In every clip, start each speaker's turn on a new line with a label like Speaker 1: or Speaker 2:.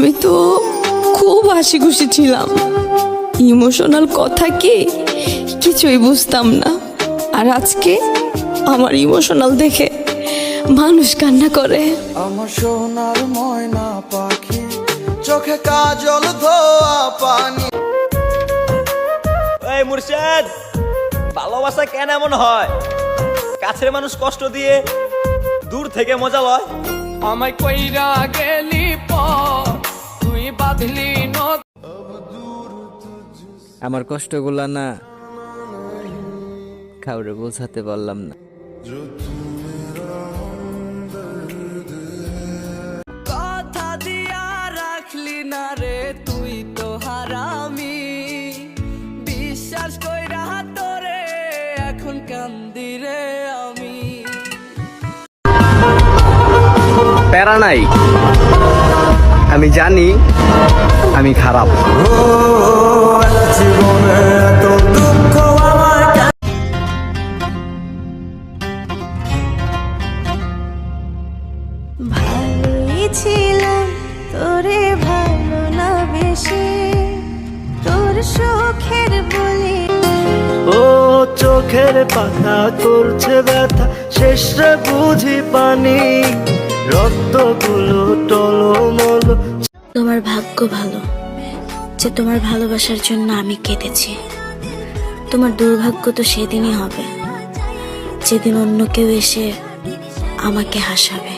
Speaker 1: আমি তো খুব হাসি খুশি ছিলাম। ইমোশনাল কথা কি? কিছুই বুঝতাম না। আর আজকে আমার ইমোশনাল দেখে মানুষ কান্না করে।
Speaker 2: আমার সোনার ময়না পাখি চোখে কাজল ধোয়া পানি।
Speaker 3: এই মুর্শেদ ভালোবাসা কেন এমন হয়? কাছের মানুষ কষ্ট দিয়ে দূর থেকে মজা লয়।
Speaker 4: আমায় কইরা গেলি পর
Speaker 5: আমার কষ্টগুলা না কাউরে বোঝাতে পারলাম না।
Speaker 4: কথা দিয়া রাখলি না রে তুই তো হারামি। বিশ্বাস কইরা তোরে এখন কান্দি রে আমি।
Speaker 6: প্যারা নাই। আমি জানি আমি খারাপ।
Speaker 7: ভালোই ছিলাম তোরে ভালো না বেশি। তোর সুখের বলি।
Speaker 8: ও চোখের পাতা করছে ব্যথা শেষে বুঝি পানি। রক্তগুলো টলমল
Speaker 7: তোমার ভাগ্য ভালো যে তোমার ভালোবাসার জন্য আমি কেঁদেছি। তোমার দুর্ভাগ্য তো সেদিনই হবে যেদিন অন্য কেউ এসে আমাকে হাসাবে।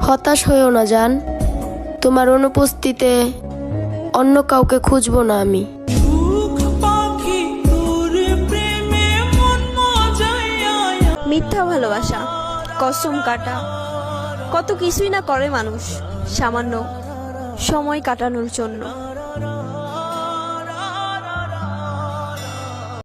Speaker 9: হতাশ হয়েও না জান। তোমার অনুপস্থিতিতে অন্য কাউকে খুঁজবো না আমি।
Speaker 10: মিথ্যা ভালোবাসা কসম কাটা। কত কিছুই না করে মানুষ। সামান্য সময় কাটানোর জন্য।